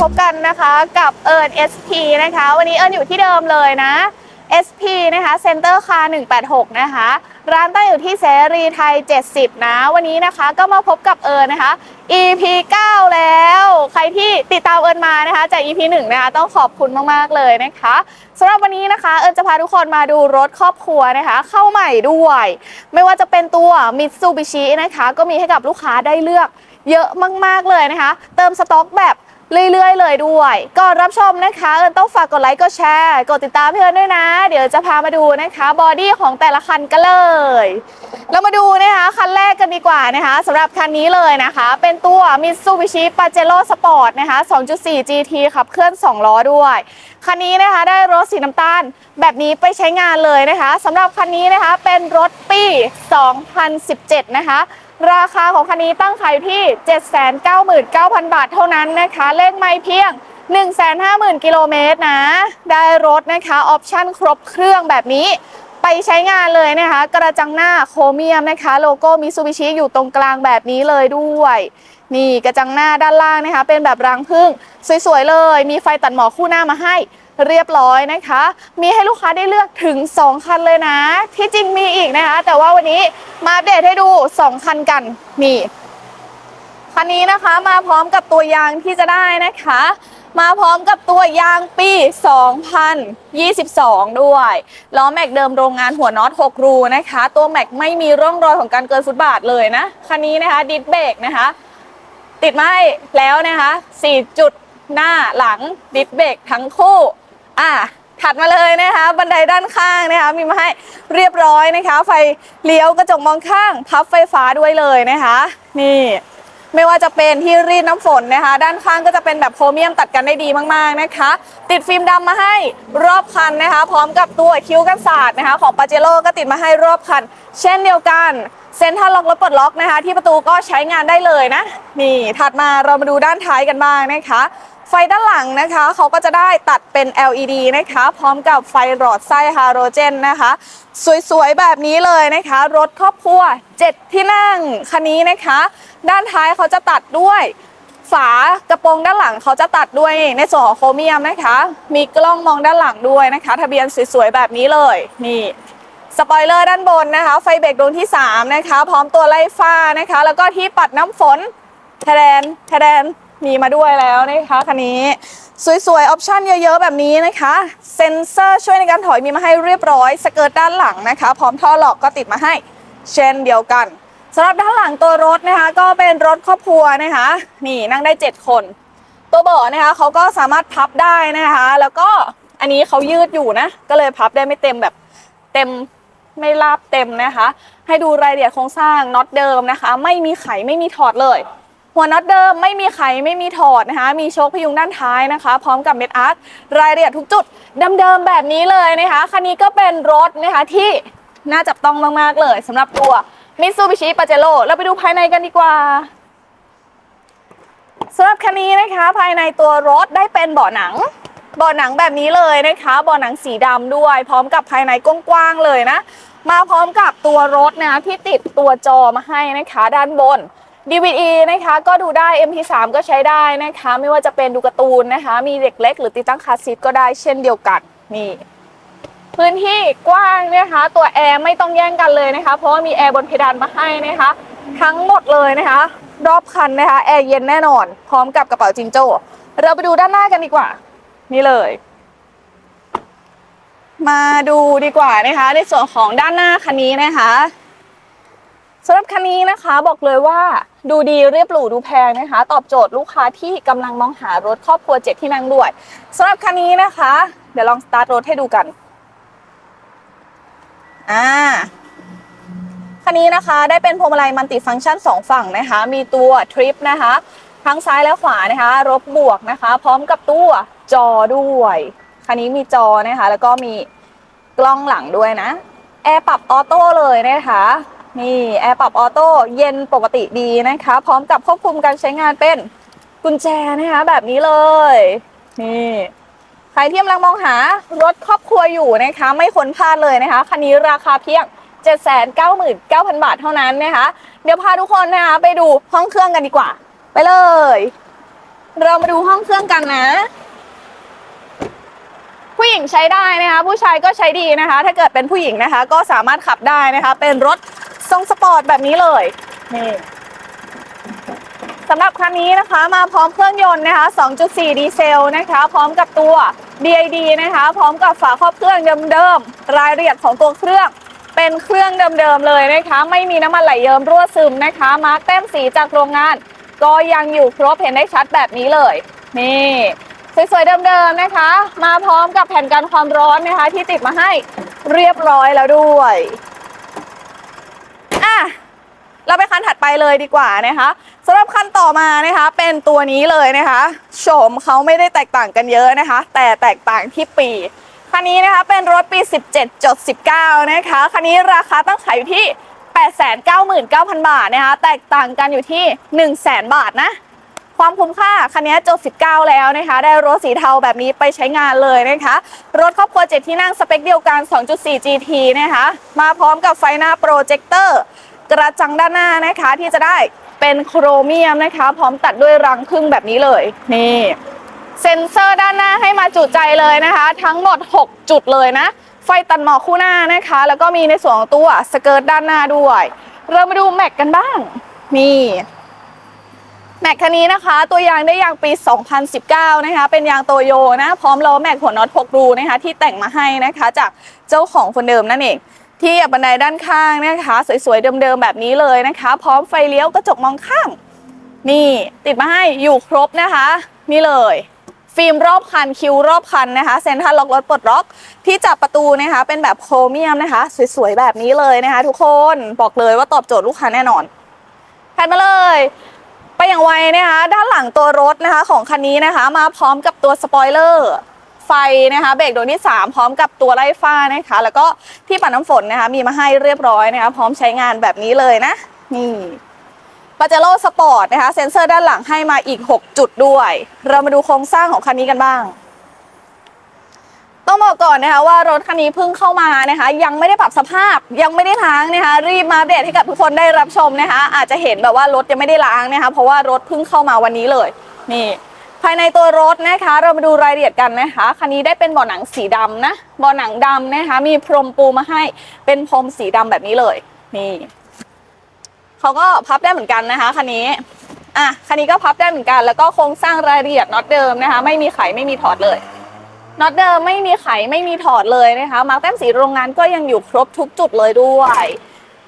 พบกันนะคะกับเอิญ SP นะคะ วันนี้เอิญอยู่ที่เดิมเลยนะ SP นะคะเซ็นเตอร์คา186 นะคะ ร้านตั้งอยู่ที่เสรีไทย 70 นะ วันนี้นะคะก็มาพบกับเอิญนะคะ EP 9 แล้ว ใครที่ติดตามเอิญมานะคะ จาก EP 1 นะคะ ต้องขอบคุณมาก ๆ เลยนะคะสำหรับวันนี้นะคะ เอิญจะพาทุกคนมาดูรถครอบครัวนะคะ เข้าใหม่ด้วย ไม่ว่าจะเป็นตัว Mitsubishi นะคะ ก็มีให้กับลูกค้าได้เลือกเยอะมาก ๆ เลยนะคะ เติมสต็อกแบบ เรื่อยๆ เลยด้วยก่อนรับชมนะคะเอิญต้องฝากกดไลค์กดแชร์ กดติดตามให้เอิญด้วยนะ เดี๋ยวจะพามาดูนะคะบอดี้ของแต่ละคันกันเลย เรามาดูนะคะคันแรกกันดีกว่านะคะสำหรับคันนี้เลยนะคะ เป็นตัว Mitsubishi Pajero Sport นะคะ 2.4 GT ขับเคลื่อน 2 ล้อด้วย คันนี้นะคะได้รถสีน้ำตาลแบบนี้ไปใช้งานเลยนะคะสำหรับคันนี้นะคะเป็นรถปี 2017 นะคะ ราคาของคันนี้ตั้งขายอยู่ที่ 799,000 บาทเท่านั้นนะคะ เลขไม่เพียง 150,000 กิโลเมตรนะ ได้รถนะคะออปชั่นครบเครื่องแบบนี้ ไปใช้งานเลยนะคะ กระจังหน้าโครเมียมนะคะ โลโก้มิ t ูบิชิอยู่ตรงกลางแบบนี้เลยด้วย นี่กระจังหน้าด้านล่างนะคะ เป็นแบบรังผึ้งสวยๆเลย มีไฟตัดหมอกคู่หน้ามาให้ เรียบร้อยนะคะ มีให้ลูกค้าได้เลือกถึง 2 คันเลยนะ ที่จริงมีอีกนะคะ แต่ว่าวันนี้มาอัปเดตให้ดู 2 คันกันนี่คันนี้นะคะมาพร้อมกับตัวยางที่จะได้นะคะ มาพร้อมกับตัวยางปี 2022 ด้วยล้อแม็กเดิมโรงงานหัวน็อต 6 รูนะคะ ตัวแม็กไม่มีร่องรอยของการเกินฟุตบาทเลยนะคันนี้นะคะดิสเบรกนะคะ ติดมาให้แล้วนะคะ 4 จุดหน้าหลังดิสเบรกทั้งคู่ อะถัดมาเลยนะคะบันไดด้านข้างนะคะมีมาให้เรียบร้อยนะคะ ไฟเลี้ยวกระจกมองข้าง พับไฟฟ้าด้วยเลยนะคะ นี่ไม่ว่าจะเป็นที่รีดน้ำฝนนะคะ ด้านข้างก็จะเป็นแบบโครเมียมตัดกันได้ดีมากๆนะคะ ติดฟิล์มดำมาให้รอบคันนะคะ พร้อมกับตัวคิ้วกันศาสตร์นะคะ ของปาเจโร่ก็ติดมาให้รอบคัน เช่นเดียวกันเซ็นทรัลล็อกและปลดล็อกนะคะ ที่ประตูก็ใช้งานได้เลยนะ นี่ถัดมาเรามาดูด้านท้ายกันบ้างนะคะ ไฟด้านหลังนะคะเขาก็จะได้ตัดเป็น LED นะคะ พร้อมกับไฟหลอดไส้ฮาโลเจนนะคะ สวยๆ แบบนี้เลยนะคะ รถครอบครัว 7 ที่นั่งคันนี้นะคะ ด้านท้ายเขาจะตัดด้วยฝากระโปรงด้านหลังเขาจะตัดด้วยในส่วนของโครเมียมนะคะ มีกล้องมองด้านหลังด้วยนะคะ ทะเบียนสวยๆ แบบนี้เลยนี่สปอยเลอร์ด้านบนนะคะ ไฟเบรกดวงที่ 3 นะคะ พร้อมตัวไล่ฟ้านะคะ แล้วก็ที่ปัดน้ำฝนแทแดนแทแดน มีมาด้วยแล้วนะคะคันนี้ สวยๆ ออปชั่นเยอะๆ แบบนี้นะคะ เซ็นเซอร์ช่วยในการถอยมีมาให้เรียบร้อย สเกิร์ตด้านหลังนะคะ พร้อมท่อหลอกก็ติดมาให้ เช่นเดียวกันสำหรับด้านหลังตัวรถนะคะ ก็เป็นรถครอบครัวนะคะ นี่นั่งได้ 7 คน ตัวเบาะนะคะเขาก็สามารถพับได้นะคะ แล้วก็อันนี้เขายืดอยู่นะ ก็เลยพับได้ไม่เต็มแบบเต็มไม่ราบเต็มนะคะ ให้ดูรายละเอียดโครงสร้างน็อตเดิมนะคะ ไม่มีไขไม่มีถอดเลย หัวน็อตเดิมไม่มีไขไม่มีถอดนะคะ มีโชคพยุงด้านท้ายนะคะ พร้อมกับเม็ดอาร์ตรายละเอียดทุกจุดเดิมๆแบบนี้เลยนะคะ คันนี้ก็เป็นรถนะคะที่น่าจับต้องมากๆเลยสำหรับตัว Mitsubishi Pajero เราไปดูภายในกันดีกว่าสำหรับคันนี้นะคะ ภายในตัวรถได้เป็นเบาะหนังเบาะหนังแบบนี้เลยนะคะเบาะหนังสีดำด้วย พร้อมกับภายในกว้างๆเลยนะ มาพร้อมกับตัวรถนะคะที่ติดตัวจอมาให้นะคะ ด้านบน DVD นะคะก็ดูได้ MP3 ก็ใช้ได้นะคะ ไม่ว่าจะเป็นดูการ์ตูนนะคะ มีเด็กเล็กหรือติดตั้งคาร์ซีทก็ได้เช่นเดียวกันนี่พื้นที่กว้างนะคะ ตัวแอร์ไม่ต้องแย่งกันเลยนะคะ เพราะว่ามีแอร์บนเพดานมาให้นะคะ ทั้งหมดเลยนะคะ รอบคันนะคะแอร์เย็นแน่นอน พร้อมกับกระเป๋าจิงโจ้เราไปดูด้านหน้ากันดีกว่า นี่เลย มาดูดีกว่านะคะ ในส่วนของด้านหน้าคันนี้นะคะ สำหรับคันนี้นะคะบอกเลยว่าดูดีเรียบหรูดูแพงนะคะ ตอบโจทย์ลูกค้าที่กำลังมองหารถครอบครัวเจ็ดที่นั่งด้วยสำหรับคันนี้นะคะ เดี๋ยวลองสตาร์ทรถให้ดูกันอ่าคันนี้นะคะได้เป็นพวงมาลัยมัลติฟังก์ชัน 2 ฝั่งนะคะ มีตัวทริปนะคะทั้งซ้ายและขวานะคะรบบวกนะคะ พร้อมกับตัวจอด้วยคันนี้มีจอนะคะ แล้วก็มีกล้องหลังด้วยนะแอร์ปรับออโต้เลยนะคะ นี่แอร์ปรับออโต้เย็นปกติดีนะคะ พร้อมกับควบคุมการใช้งานเป็นกุญแจนะคะแบบนี้เลยนี่ใครที่กำลังมองหารถครอบครัวอยู่นะคะ ไม่ควรพลาดเลยนะคะคันนี้ราคาเพียง 799,000 บาทเท่านั้นนะคะ เดี๋ยวพาทุกคนนะคะไปดูห้องเครื่องกันดีกว่า ไปเลย เรามาดูห้องเครื่องกันนะ ผู้หญิงใช้ได้นะคะ ผู้ชายก็ใช้ดีนะคะ ถ้าเกิดเป็นผู้หญิงนะคะ ก็สามารถขับได้นะคะ เป็นรถ ทรงสปอร์ตแบบนี้เลยนี่สำหรับคันนี้นะคะมาพร้อมเครื่องยนต์นะคะ 2.4 ดีเซลนะคะ พร้อมกับตัว DID นะคะ พร้อมกับฝาครอบเครื่องเดิมๆ รายละเอียดของตัวเครื่อง เป็นเครื่องเดิมๆเลยนะคะ ไม่มีน้ำมันไหลเยิ้มรั่วซึมนะคะ มาร์กแต้มสีจากโรงงาน ก็ยังอยู่ครบเห็นได้ชัดแบบนี้เลย นี่สวยๆเดิมๆนะคะ มาพร้อมกับแผ่นกันความร้อนนะคะ ที่ติดมาให้เรียบร้อยแล้วด้วย เราไปคันถัดไปเลยดีกว่านะคะสำหรับคันต่อมานะคะเป็นตัวนี้เลยนะคะโฉมเขาไม่ได้แตกต่างกันเยอะนะคะ แต่แตกต่างที่ปีคันนี้นะคะเป็นรถปี 17.19 นะคะคันนี้ราคาตั้งขายอยู่ที่ 899,000 บาทนะคะแตกต่างกันอยู่ที่ 100,000 บาทนะความคุ้มค่าคันนี้จบ 19 แล้วนะคะ ได้รถสีเทาแบบนี้ไปใช้งานเลยนะคะ รถครอบครัว 7 ที่นั่งสเปคเดียวกัน 2.4 GT นะคะ มาพร้อมกับไฟหน้าโปรเจคเตอร์ กระจังด้านหน้านะคะที่จะได้เป็นโครเมียมนะคะ พร้อมตัดด้วยรังพึ่งแบบนี้เลยนี่เซ็นเซอร์ด้านหน้าให้มาจุใจเลยนะคะ ทั้งหมด 6 จุดเลยนะ ไฟตัดหมอกคู่หน้านะคะ แล้วก็มีในส่วนของตัวสเกิร์ตด้านหน้าด้วย เรามาดูแม็กกันบ้างนี่แม็กคันนี้นะคะ ตัวยางได้ยางปี 2019 นะคะ เป็นยางโตโยนะ พร้อมล้อแม็กหัวน็อต6รูนะคะ ที่แต่งมาให้นะคะ จากเจ้าของคนเดิมนั่นเอง ที่บันไดด้านข้างนะคะ สวยๆเดิมๆแบบนี้เลยนะคะ พร้อมไฟเลี้ยวกระจกมองข้าง นี่ติดมาให้อยู่ครบนะคะ นี่เลย ฟิล์มรอบคันคิวรอบคันนะคะเซ็นทรัลล็อกรถปลดล็อก ที่จับประตูนะคะ เป็นแบบโครเมียมนะคะ สวยๆแบบนี้เลยนะคะ ทุกคนบอกเลยว่าตอบโจทย์ลูกค้าแน่นอนแพนมาเลยไปอย่างไวนะคะ ด้านหลังตัวรถนะคะของคันนี้นะคะ มาพร้อมกับตัวสปอยเลอร์ ไฟนะคะเบรกดวงที่ 3 พร้อมกับตัวไล่ฟ้านะคะ แล้วก็ที่ปัดน้ำฝนนะคะ มีมาให้เรียบร้อยนะคะ พร้อมใช้งานแบบนี้เลยนะ นี่ปาเจโร่สปอร์ตนะคะเซ็นเซอร์ด้านหลังให้มาอีก 6 จุดด้วย เรามาดูโครงสร้างของคันนี้กันบ้าง ต้องบอกก่อนนะคะว่ารถคันนี้เพิ่งเข้ามานะคะ ยังไม่ได้ปรับสภาพยังไม่ได้ล้างนะคะ รีบมาอัปเดตให้กับทุกคนได้รับชมนะคะ อาจจะเห็นแบบว่ารถยังไม่ได้ล้างนะคะ เพราะว่ารถเพิ่งเข้ามาวันนี้เลย นี่ ภายในตัวรถนะคะ เรามาดูรายละเอียดกันนะคะ คันนี้ได้เป็นเบาะหนังสีดำนะเบาะหนังดำนะคะ มีพรมปูมาให้เป็นพรมสีดำแบบนี้เลย นี่เขาก็พับได้เหมือนกันนะคะคันนี้อะคันนี้ก็พับได้เหมือนกัน แล้วก็โครงสร้างรายละเอียดน็อตเดิมนะคะ ไม่มีไขไม่มีถอดเลยน็อตเดิมไม่มีไขไม่มีถอดเลยนะคะมาร์กแต้มสีโรงงานก็ยังอยู่ครบทุกจุดเลยด้วย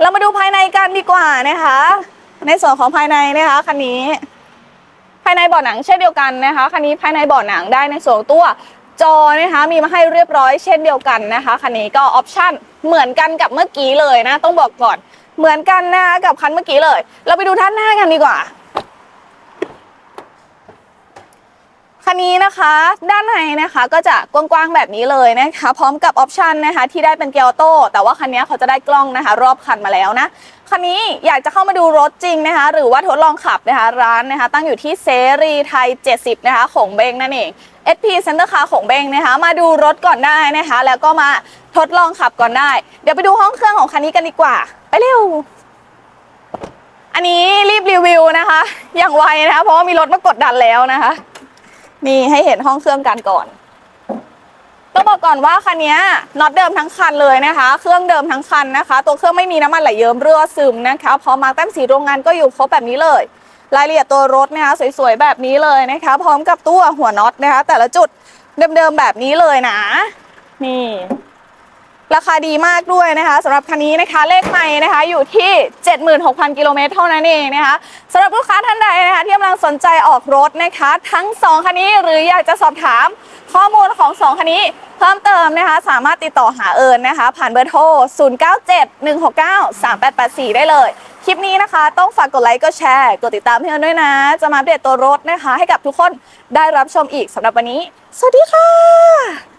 เรามาดูภายในกันดีกว่านะคะ ในส่วนของภายในนะคะคันนี้ ภายในเบาะหนังเช่นเดียวกันนะคะคันนี้ภายในเบาะหนังได้ในส่วนของตัวจอนะคะมีมาให้เรียบร้อยเช่นเดียวกันนะคะคันนี้ก็ออปชั่นเหมือนกันกับเมื่อกี้เลยนะ ต้องบอกก่อนเหมือนกันนะคะกับคันเมื่อกี้เลย เราไปดูด้านหน้ากันดีกว่าคันนี้นะคะด้านในนะคะก็จะกว้างๆแบบนี้เลยนะคะ พร้อมกับออปชันนะคะที่ได้เป็นเกียร์ออโต้แต่ว่าคันนี้เขาจะได้กล้องนะคะ รอบคันมาแล้วนะ คันนี้อยากจะเข้ามาดูรถจริงนะคะ หรือว่าทดลองขับนะคะร้านนะคะ ตั้งอยู่ที่เซรีไทย 70 นะคะของเบงนั่นเอง SP Center Car ของเบงนะคะ มาดูรถก่อนได้นะคะ แล้วก็มาทดลองขับก่อนได้ เดี๋ยวไปดูห้องเครื่องของคันนี้กันดีกว่า ไปเร็ว อันนี้รีบรีวิวนะคะ อย่างไวนะคะ เพราะว่ามีรถมากดดันแล้วนะคะนี่ให้เห็นห้องเครื่องกันก่อน ต้องบอกก่อนว่าคันนี้น็อตเดิมทั้งคันเลยนะคะ เครื่องเดิมทั้งคันนะคะ ตัวเครื่องไม่มีน้ำมันไหลเยิ้มรั่วซึมนะคะพร้อมาแต้มสีโรงงานก็อยู่ครบแบบนี้เลย รายละเอียดตัวรถนะคะสวยๆแบบนี้เลยนะคะ พร้อมกับตัวหัวน็อตนะคะ แต่ละจุดเดิมๆแบบนี้เลยนะ นี่ ราคาดีมากด้วยนะคะสำหรับคันนี้นะคะเลขใหม่นะคะอยู่ที่ 76,000 กิโลเมตรเท่านั้นเองนะคะสำหรับลูกค้าท่านใดนะคะที่กำลังสนใจออกรถนะคะ ทั้ง 2 คันนี้หรืออยากจะสอบถามข้อมูลของ 2 คันนี้เพิ่มเติมนะคะ สามารถติดต่อหาเอิญนะคะ ผ่านเบอร์โทร 0971693884 ได้เลย คลิปนี้นะคะ ต้องฝากกดไลค์กดแชร์กดติดตามพี่เอิญด้วยนะ จะมาอัปเดตตัวรถนะคะ ให้กับทุกคนได้รับชมอีกสำหรับวันนี้ สวัสดีค่ะ